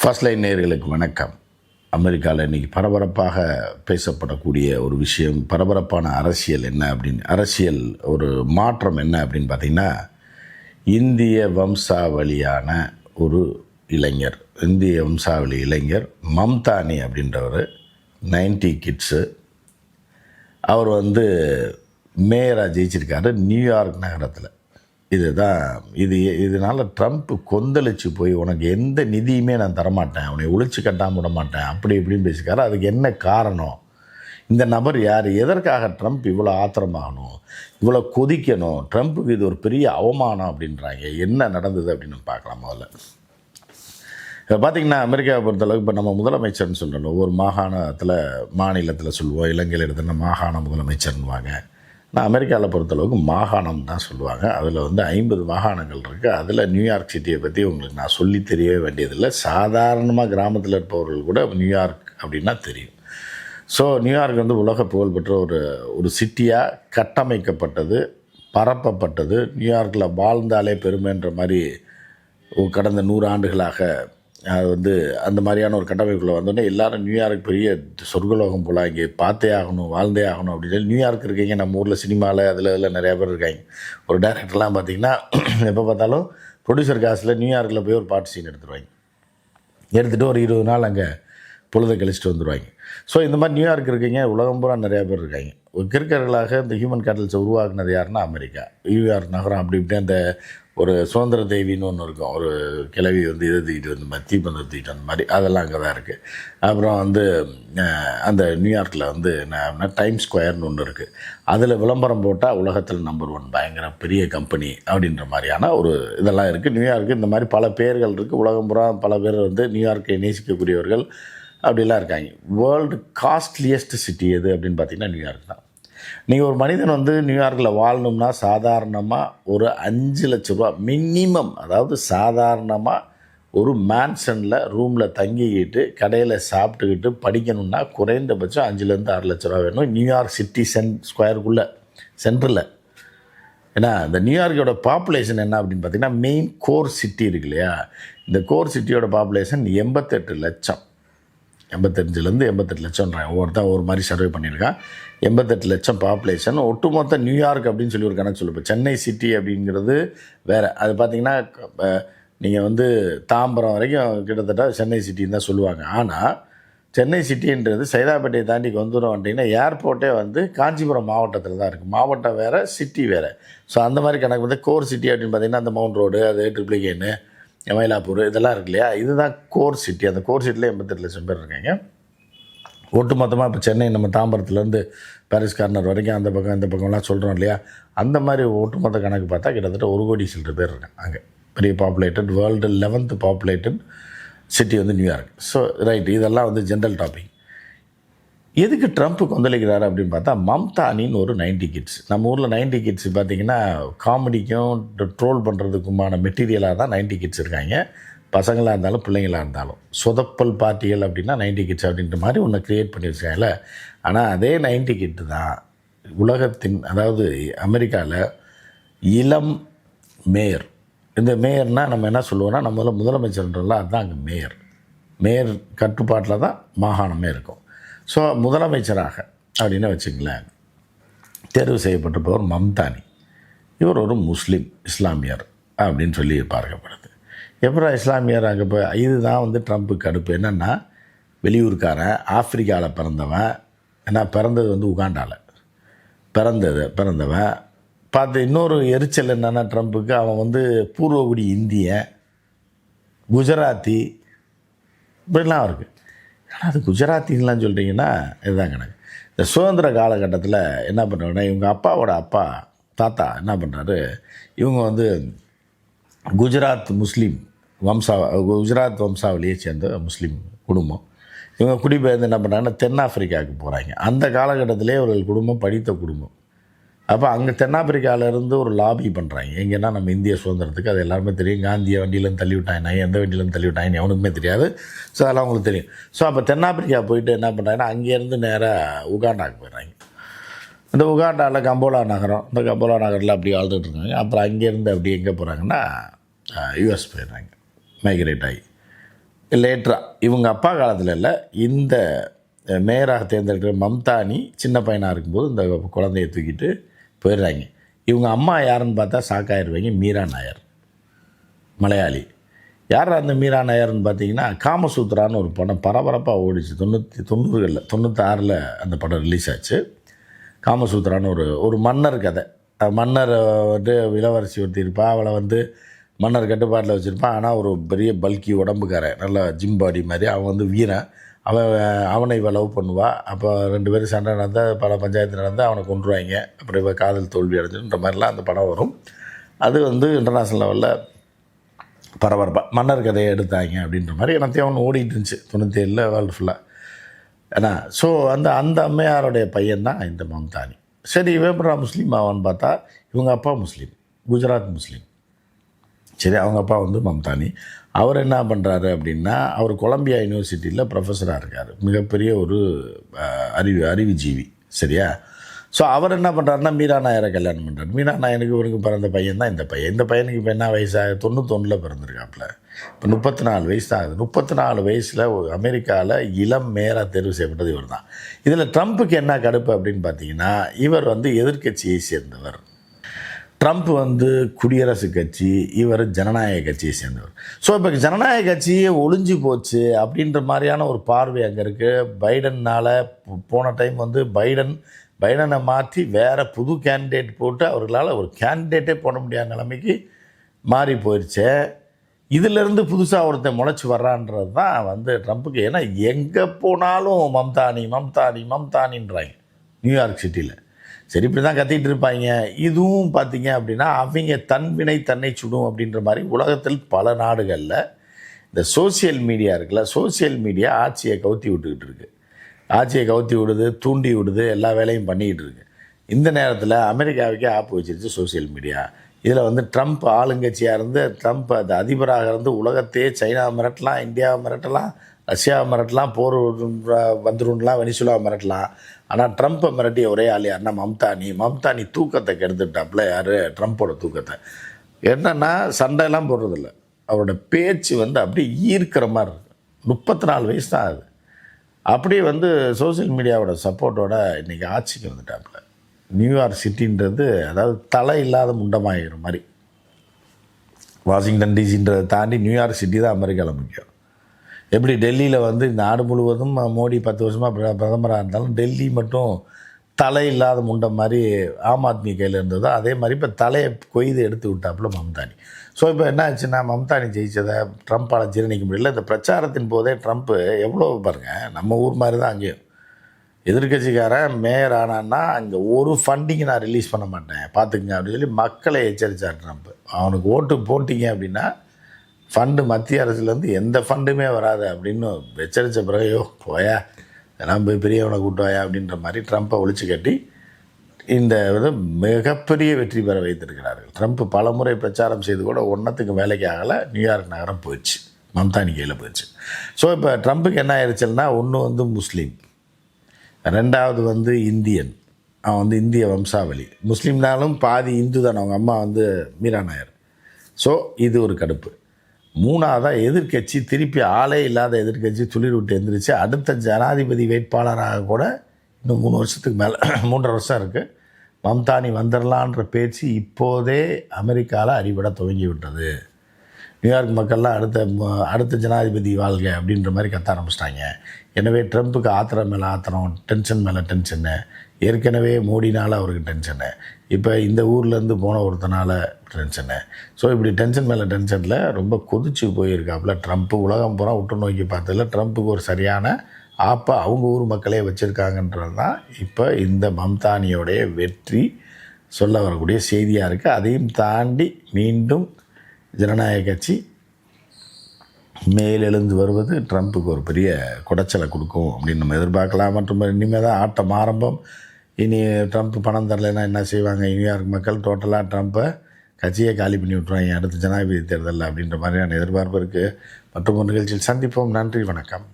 First line நேர்களுக்கு வணக்கம். அமெரிக்காவில் இன்றைக்கி பரபரப்பாக பேசப்படக்கூடிய ஒரு விஷயம் பரபரப்பான அரசியல் என்ன அப்படின்னு அரசியல் ஒரு மாற்றம் என்ன அப்படின்னு பார்த்திங்கன்னா இந்திய வம்சாவளியான ஒரு இளைஞர் இந்திய வம்சாவளி இளைஞர் மம்தானி அப்படின்றவர் நைன்டி கிட்ஸு. அவர் வந்து மேயராக ஜெயிச்சிருக்காரு நியூயார்க் நகரத்தில். இதுதான். இது இதனால் ட்ரம்ப் கொந்தளிச்சு போய் உனக்கு எந்த நிதியுமே நான் தரமாட்டேன். அவனை ஒழிச்சு கட்டாமல் விட மாட்டேன் அப்படி இப்படின்னு பேசிக்காரு. அதுக்கு என்ன காரணம்? இந்த நபர் யார்? எதற்காக ட்ரம்ப் இவ்வளோ ஆத்திரமாகணும்? இவ்வளோ கொதிக்கணும்? ட்ரம்ப்புக்கு இது ஒரு பெரிய அவமானம் அப்படின்றாங்க. என்ன நடந்தது அப்படின்னு பார்க்கலாம் முதல்ல. இப்போ பார்த்தீங்கன்னா அமெரிக்காவை பொறுத்தளவுக்கு இப்போ நம்ம முதலமைச்சர்னு சொல்லணும். ஒவ்வொரு மாகாணத்தில் மாநிலத்தில் சொல்லுவோம். இலங்கையில் எடுத்தோன்னா மாகாண முதலமைச்சர்னுவாங்க நான் அமெரிக்காவில் பொறுத்தளவுக்கு மாகாணம் தான் சொல்லுவாங்க. அதில் வந்து ஐம்பது மாகாணங்கள் இருக்குது அதில் நியூயார்க் சிட்டியை பற்றி உங்களுக்கு நான் சொல்லி தெரியவே வேண்டியதில்லை. சாதாரணமாக கிராமத்தில் இருப்பவர்கள் கூட நியூயார்க் அப்படின்னா தெரியும். ஸோ நியூயார்க் வந்து உலக புகழ்பெற்ற ஒரு ஒரு சிட்டியாக கட்டமைக்கப்பட்டது பரப்பப்பட்டது. நியூயார்க்கில் வாழ்ந்தாலே பெருமைன்ற மாதிரி கடந்த நூறு ஆண்டுகளாக அது வந்து அந்த மாதிரியான ஒரு கட்டமைப்புக்குள்ள வந்தோடனே எல்லாரும் நியூயார்க் பெரிய சொர்க்கலோகம் போல இங்கே பார்த்தே ஆகணும் வாழ்ந்தே ஆகணும் அப்படின்னு சொல்லி நியூயார்க் இருக்கீங்க நம்ம ஊரில் சினிமாவில் அதில் இதில் நிறையா பேர் இருக்காங்க. ஒரு டேரக்டர்லாம் பார்த்தீங்கன்னா எப்போ பார்த்தாலும் ப்ரொடியூசர் காசில் நியூயார்க்கில் போய் ஒரு பாட்டு சீன் எடுத்துருவாங்க. எடுத்துகிட்டு ஒரு இருபது நாள் அங்கே பொழுதை கழிச்சிட்டு வந்துடுவாங்க ஸோ இந்த மாதிரி நியூயார்க் இருக்கீங்க உலகம் பூரா நிறையா பேர் இருக்காங்க. ஒரு கிறுக்கர்களாக இந்த ஹியூமன் கேட்டல்ஸை உருவாக்குனது யாருன்னா அமெரிக்கா. நியூயார்க் நகரம் அப்படி இப்படி அந்த ஒரு சுதந்திர தேவின்னு ஒன்று இருக்கும். ஒரு கிழவி வந்து இதை தூக்கிட்டு வந்து மாதிரி தீப்பந்தம் தூக்கிட்டு வந்த மாதிரி அதெல்லாம் அங்கே தான் இருக்குது அப்புறம் வந்து அந்த நியூயார்க்கில் வந்து என்ன டைம் ஸ்கொயர்னு ஒன்று இருக்குது அதில் விளம்பரம் போட்டால் உலகத்தில் நம்பர் ஒன் பயங்கர பெரிய கம்பெனி அப்படின்ற மாதிரியான ஒரு இதெல்லாம் இருக்குது நியூயார்க்கு இந்த மாதிரி பல பேர்கள் இருக்குது உலகம் புறா பல பேர் வந்து நியூயார்க்கை நேசிக்கக்கூடியவர்கள் அப்படிலாம் இருக்காங்க. வேர்ல்டு காஸ்ட்லியஸ்ட் சிட்டி எது அப்படின்னு பார்த்தீங்கன்னா நியூயார்க் தான். நீங்கள் ஒரு மனிதன் வந்து நியூயார்க்கில் வாழணும்னா சாதாரணமாக ஒரு அஞ்சு லட்ச ரூபா மினிமம் அதாவது சாதாரணமாக ஒரு மேன்ஷனில் ரூமில் தங்கிக்கிட்டு கடையில் சாப்பிட்டுக்கிட்டு படிக்கணும்னா குறைந்தபட்சம் அஞ்சுலேருந்து ஆறு லட்ச ரூபா வேணும் நியூயார்க் சிட்டி சென் ஸ்கொயருக்குள்ளே சென்டரில் ஏன்னா இந்த நியூயார்க்கோட பாப்புலேஷன் என்ன அப்படின்னு பார்த்தீங்கன்னா மெயின் கோர் சிட்டி இருக்கு இல்லையா? இந்த கோர் சிட்டியோட பாப்புலேஷன் எண்பத்தெட்டு லட்சம். எண்பத்தஞ்சிலேருந்து எண்பத்தெட்டு லட்சம்ன்றாங்க ஒவ்வொருத்தன் ஒரு மாதிரி சர்வே பண்ணியிருக்கான் எண்பத்தெட்டு லட்சம் பாப்புலேஷன் ஒட்டுமொத்த நியூயார்க் அப்படின்னு சொல்லி ஒரு கணக்கு சொல்லு சென்னை சிட்டி அப்படிங்கிறது வேறு. அது பார்த்தீங்கன்னா நீங்கள் வந்து தாம்பரம் வரைக்கும் கிட்டத்தட்ட சென்னை சிட்டின்னு தான் சொல்லுவாங்க. ஆனால் சென்னை சிட்டின்றது சைதாப்பேட்டையை தாண்டி வந்துடும் அப்படின்னா ஏர்போர்ட்டே வந்து காஞ்சிபுரம் மாவட்டத்தில் தான் இருக்குது மாவட்டம் வேறு சிட்டி வேறு. ஸோ அந்த மாதிரி கணக்கு வந்து கோர் சிட்டி அப்படின்னு பார்த்தீங்கன்னா அந்த மவுண்ட் ரோடு அது ட்ரிப்ளிகேனு மயிலாப்பூர் இதெல்லாம் இருக்கு இல்லையா? இதுதான் கோர் சிட்டி அந்த கோர் சிட்டியில் எண்பத்தெட்டு லட்சம் பேர் இருக்காங்க. ஒட்டு மொத்தமாக இப்போ சென்னை நம்ம தாம்பரத்துலேருந்து பாரிஸ் கார்னர் வரைக்கும் அந்த பக்கம் இந்த பக்கம்லாம் சொல்கிறோம் இல்லையா? அந்த மாதிரி ஒட்டுமொத்த கணக்கு பார்த்தா கிட்டத்தட்ட ஒரு கோடி சில்லற பேர் இருக்காங்க அங்கே. பெரிய populated world eleventh populated city வந்து நியூயார்க் ஸோ ரைட் இதெல்லாம் வந்து ஜென்ரல் டாபிக் எதுக்கு ட்ரம்ப் கொந்தளிக்கிறாரு அப்படின்னு பார்த்தா மம்தானின்னு ஒரு நைன்டி கிட்ஸ் நம்ம ஊரில் நைன்டி கிட்ஸ் பார்த்தீங்கன்னா காமெடிக்கும் ட்ரோல் பண்ணுறதுக்குமான மெட்டீரியலாக தான் நைன்டி கிட்ஸ் இருக்காங்க. பசங்களாக இருந்தாலும் பிள்ளைங்களாக இருந்தாலும். சொதப்பல் பார்ட்டிகள் அப்படின்னா நைன்டி கிட்ஸ் அப்படின்ற மாதிரி ஒன்று க்ரியேட் பண்ணியிருக்காங்கல்ல. ஆனால் அதே நைன்டி கிட்டு தான் உலகத்தின் அதாவது அமெரிக்காவில் இளம் மேயர். இந்த மேயர்னால் நம்ம என்ன சொல்லுவோம்னா நம்ம முதலமைச்சர்ன்றல அதுதான் அங்கே மேயர். மேயர் கட்டுப்பாட்டில் தான் மாகாணமே இருக்கும். ஸோ முதலமைச்சராக அப்படின்னு வச்சுங்களேன் தேர்வு செய்யப்பட்டிருப்பவர் மம்தானி. இவர் ஒரு முஸ்லீம் இஸ்லாமியர் அப்படின்னு சொல்லி பார்க்கப்படுது. எப்படா இஸ்லாமியர் அங்கே போய் இதுதான் வந்து ட்ரம்ப்புக்கு கடுப்பு. என்னென்னா வெளியூர்காரன் ஆப்பிரிக்காவில் பிறந்தவன் ஏன்னா பிறந்தது வந்து உகாண்டாவில் பிறந்தது பிறந்தவன். பார்த்து இன்னொரு எரிச்சல் என்னென்னா ட்ரம்ப்புக்கு அவன் வந்து பூர்வகுடி இந்தியன் குஜராத்தி இப்படிலாம் இருக்குது ஆனால் அது குஜராத்தின்லாம் சொல்கிறீங்கன்னா இதுதான் கணக்கு. இந்த சுதந்திர காலகட்டத்தில் என்ன பண்ணுறாங்கன்னா இவங்க அப்பாவோட அப்பா தாத்தா என்ன பண்ணுறாரு இவங்க வந்து குஜராத் முஸ்லீம் வம்சா குஜராத் வம்சாவளியை சேர்ந்த முஸ்லீம் குடும்பம். இவங்க குடிபெயர்ந்து என்ன பண்ணுறாங்கன்னா தென்னாப்பிரிக்காவுக்கு போகிறாங்க அந்த காலகட்டத்திலே அவர்கள் குடும்பம் படித்த குடும்பம். அப்போ அங்கே தென்னாப்பிரிக்காவிலேருந்து ஒரு லாபி பண்ணுறாங்க எங்கன்னா நம்ம இந்திய சுதந்திரத்துக்கு அது எல்லாருமே தெரியும். காந்தியை வண்டியிலேருந்து தள்ளி விட்டாங்க எந்த வண்டியிலேருந்து தள்ளி விட்டாங்கன்னு எவனுக்குமே தெரியாது. ஸோ அதெல்லாம் அவங்களுக்கு தெரியும். ஸோ அப்போ தென்னாப்பிரிக்கா போயிட்டு என்ன பண்ணுறாங்கன்னா அங்கேருந்து நேராக உகாண்டாக்கு போயிடுறாங்க. இந்த உகாண்டாவில் கம்போலா நகரம் இந்த கம்போலா நகரில் அப்படி வாழ்ந்துட்டு இருக்காங்க அப்புறம் அங்கேருந்து அப்படி எங்கே போகிறாங்கன்னா யூஎஸ் போயிடுறாங்க. மைக்ரேட் ஆகி. லேட்டராக இவங்க அப்பா காலத்தில் இல்லை இந்த மேயராக தேர்ந்தெடுக்கிற மம்தானி சின்ன பையனாக இருக்கும்போது இந்த குழந்தைய தூக்கிட்டு போயிடுறாங்க. இவங்க அம்மா யாருன்னு பார்த்தா சாக்காயிருவாங்க மீரா நாயர். மலையாளி. யார் அந்த மீரா நாயர்னு பார்த்தீங்கன்னா காமசூத்ரான்னு ஒரு படம் பரபரப்பாக ஓடிச்சு. தொண்ணூற்றி தொண்ணூறுகளில் தொண்ணூற்றாறில் அந்த படம் ரிலீஸ் ஆச்சு. காமசூத்ரான்னு ஒரு ஒரு மன்னர் கதை. மன்னர் வந்து இளவரசி ஒருத்தி இருப்பா. அவளை வந்து மன்னர் கட்டுப்பாட்டில் வச்சுருப்பான். ஆனால் ஒரு பெரிய பல்கி உடம்புக்காரன். நல்ல ஜிம் பாடி மாதிரி. அவன் வந்து வீரன். அவன் அவனை இவள் லவ் பண்ணுவாள் அப்போ ரெண்டு பேரும் சண்டை நடந்தால் பல பஞ்சாயத்து நடந்து அவனை கொண்டுருவாங்க அப்புறம் இவள் காதல் தோல்வி அடைஞ்சுன்ற மாதிரிலாம் அந்த படம் வரும். அது வந்து இன்டர்நேஷ்னல் லெவலில் பரபரப்பாக மன்னர் கதையை எடுத்தாங்க அப்படின்ற மாதிரி எனத்தையும் அவன் ஓடிட்டு இருந்துச்சு. தொண்ணூற்றி ஏழில் வேர்ல்டு ஃபுல்லாக ஏன்னா ஸோ அந்த அந்த அம்மையாருடைய பையன் தான் இந்த மம்தானி. சரி இவன் முஸ்லீம் ஆவான்னு பார்த்தா இவங்க அப்பா முஸ்லீம் குஜராத் முஸ்லீம். சரி அவங்க அப்பா வந்து மம்தானி. அவர் என்ன பண்ணுறாரு அப்படின்னா அவர் கொலம்பியா யூனிவர்சிட்டியில் ப்ரொஃபஸராக இருக்கார். மிகப்பெரிய ஒரு அறிவு அறிவுஜீவி. சரியா? ஸோ அவர் என்ன பண்ணுறாருன்னா மீரா நாயரை கல்யாணம் பண்ணுறாரு மீரா நாயனுக்கு இவருக்கு பிறந்த பையன் தான் இந்த பையன். இந்த பையனுக்கு இப்போ என்ன வயசாக தொண்ணூத்தொன்னில் பிறந்திருக்காப்புல இப்போ முப்பத்தி நாலு வயசு தான் ஆகுது. முப்பத்தி நாலு வயசில் அமெரிக்காவில் இளம் மேயராக தேர்வு செய்யப்பட்டது இவர் தான் இதில் ட்ரம்ப்புக்கு என்ன கடுப்பு அப்படின்னு பார்த்தீங்கன்னா இவர் வந்து எதிர்க்கட்சியை சேர்ந்தவர். ட்ரம்ப் வந்து குடியரசுக் கட்சி இவர் ஜனநாயக கட்சியை சேர்ந்தவர். ஸோ இப்போ ஜனநாயக கட்சியே ஒளிஞ்சு போச்சு அப்படின்ற மாதிரியான ஒரு பார்வை அங்கே இருக்குது பைடன்னால் போன டைம் வந்து பைடன் பைடனை மாற்றி வேறு புது கேண்டிடேட் போட்டு அவர்களால் ஒரு கேண்டிடேட்டே போட முடியாத நிலைமைக்கு மாறி போயிடுச்சே இதிலிருந்து புதுசாக ஒருத்தன் முளைச்சி வர்றான்றது தான் வந்து ட்ரம்ப்புக்கு. ஏன்னா எங்கே போனாலும் மம்தானி மம்தானி மம்தானின்றாங்க நியூயார்க் சிட்டியில் சரி இப்படி தான் கத்திட்டு இருப்பாங்க. இதுவும் பார்த்தீங்க அப்படின்னா அவங்க தன்வினை தன்னை சுடும் அப்படின்ற மாதிரி உலகத்தில் பல நாடுகளில் இந்த சோஷியல் மீடியா இருக்குல்ல சோஷியல் மீடியா ஆட்சியை கவுத்தி விட்டுக்கிட்டு இருக்கு. ஆட்சியை கவுத்தி விடுது தூண்டி விடுது எல்லா வேலையும் பண்ணிக்கிட்டு இருக்கு. இந்த நேரத்தில் அமெரிக்காவுக்கே ஆப்பு வச்சிருச்சு சோஷியல் மீடியா. இதில் வந்து ட்ரம்ப் ஆளுங்கட்சியாக இருந்து ட்ரம்ப் அது அதிபராக இருந்து உலகத்தையே சைனா மிரட்டலாம் இந்தியாவை மிரட்டலாம் ரஷ்யாவை மிரட்டலாம் போர் வந்துருன்லாம் வெனிசுலா மிரட்டலாம். ஆனால் ட்ரம்ப்பை மிரட்டிய ஒரே ஆள் யாருன்னா மம்தானி. மம்தானி தூக்கத்தை கெடுத்துட்டாப்புல யார்? ட்ரம்ப்போட தூக்கத்தை. என்னன்னா சண்டையெல்லாம் போடுறதில்ல. அவரோட பேச்சு வந்து அப்படியே ஈர்க்கிற மாதிரி இருக்குது முப்பத்தி நாலு வயசு தான் ஆகுது. அப்படியே வந்து சோஷியல் மீடியாவோட சப்போர்ட்டோட இன்றைக்கி ஆட்சிக்கு வந்துட்டாப்புல. நியூயார்க் சிட்டின்றது அதாவது தலை இல்லாத முண்டமாகிற மாதிரி. வாஷிங்டன் டிசின்றதை தாண்டி நியூயார்க் சிட்டி தான் அமெரிக்காவில் முக்கியம். எப்படி டெல்லியில் வந்து நாடு முழுவதும் மோடி பத்து வருஷமாக பிர பிரதமராக இருந்தாலும் டெல்லி மட்டும் தலை இல்லாத முண்டை மாதிரி ஆம் ஆத்மி கையில் இருந்ததோ? அதே மாதிரி இப்போ தலையை கொய்து எடுத்து விட்டாப்புல மம்தானி. ஸோ இப்போ என்ன ஆச்சுன்னா மம்தானி ஜெயிச்சதை ட்ரம்ப்பால் ஜீரணிக்க முடியல. இந்த பிரச்சாரத்தின் போதே ட்ரம்ப்பு எவ்வளோ பாருங்கள் நம்ம ஊர் மாதிரி தான் அங்கேயும். எதிர்க்கட்சிக்காரன் மேயர் ஆனான்னா அங்கே ஒரு ஃபண்டிங் நான் ரிலீஸ் பண்ண மாட்டேன். பார்த்துக்குங்க அப்படின்னு சொல்லி மக்களை எச்சரித்தார் ட்ரம்ப். அவனுக்கு ஓட்டு போட்டிங்க அப்படின்னா ஃபண்டு மத்திய அரசுலேருந்து எந்த ஃபண்டுமே வராது அப்படின்னு எச்சரித்த பிறகையோ போயா நான் போய் பெரியவனை கூட்டுவாயா அப்படின்ற மாதிரி ட்ரம்ப்பை ஒழிச்சு கட்டி இந்த இது மிகப்பெரிய வெற்றி பெற வைத்திருக்கிறார்கள். ட்ரம்ப் பலமுறை பிரச்சாரம் செய்து கூட ஒன்றத்துக்கு வேலைக்கு ஆகலை நியூயார்க் நகரம் போயிடுச்சு. மம்தானி கையில் போயிடுச்சு. ஸோ இப்போ ட்ரம்ப்புக்கு என்ன ஆயிடுச்சுன்னா ஒன்று வந்து முஸ்லீம் ரெண்டாவது வந்து இந்தியன். அவன் வந்து இந்திய வம்சாவளி. முஸ்லீம்னாலும் பாதி இந்து தான். அவங்க அம்மா வந்து மீரா நாயர். ஸோ இது ஒரு கடுப்பு. மூணாவதாக எதிர்க்கட்சி திருப்பி ஆளே இல்லாத எதிர்க்கட்சி துளிர் விட்டு எந்திரிச்சு அடுத்த ஜனாதிபதி வேட்பாளராக கூட இன்னும் மூணு வருஷத்துக்கு மேலே மூன்றரை வருஷம் இருக்குது மம்தானி வந்துடலான்ற பேச்சு இப்போதே அமெரிக்காவில் அறிவிட துவங்கி விட்டது நியூயார்க் மக்கள்லாம் அடுத்த ம- அடுத்த ஜனாதிபதி வாழ்க அப்படின்ற மாதிரி கத்த ஆரம்பிச்சிட்டாங்க. எனவே ட்ரம்ப்புக்கு ஆத்திரம் மேலே ஆத்திரம் டென்ஷன் மேலே டென்ஷனு ஏற்கனவே மோடினால் அவருக்கு டென்ஷனு இப்போ இந்த ஊர்லேருந்து போன ஒருத்தனால டென்ஷனை ஸோ இப்படி டென்ஷன் மேலே டென்ஷனில் ரொம்ப கொதிச்சு போயிருக்காப்புல. ட்ரம்ப்பு உலகம் பூரா உற்று நோக்கி பார்த்ததில் ட்ரம்ப்புக்கு ஒரு சரியான ஆப்பை அவங்க ஊர் மக்களே வச்சுருக்காங்கன்றது தான் இப்போ இந்த மம்தானியோடைய வெற்றி சொல்ல வரக்கூடிய செய்தியாக இருக்குது அதையும் தாண்டி மீண்டும் ஜனநாயக கட்சி மேலெழுந்து வருவது ட்ரம்ப்புக்கு ஒரு பெரிய குடைச்சலை கொடுக்கும் அப்படின்னு நம்ம எதிர்பார்க்கலாம். மற்றும் இனிமேல் தான் ஆட்டம் ஆரம்பம். இனி ட்ரம்ப் பணம் தரலைன்னா என்ன செய்வாங்க? நியூயார்க் மக்கள். டோட்டலாக ட்ரம்ப்பை கட்சியை காலி பண்ணி விட்ருவாங்க அடுத்த ஜனாதிபதி தேர்தலில் அப்படின்ற மாதிரியான எதிர்பார்ப்பு இருக்குது மற்றும் ஒரு நிகழ்ச்சியில் சந்திப்போம். நன்றி வணக்கம்.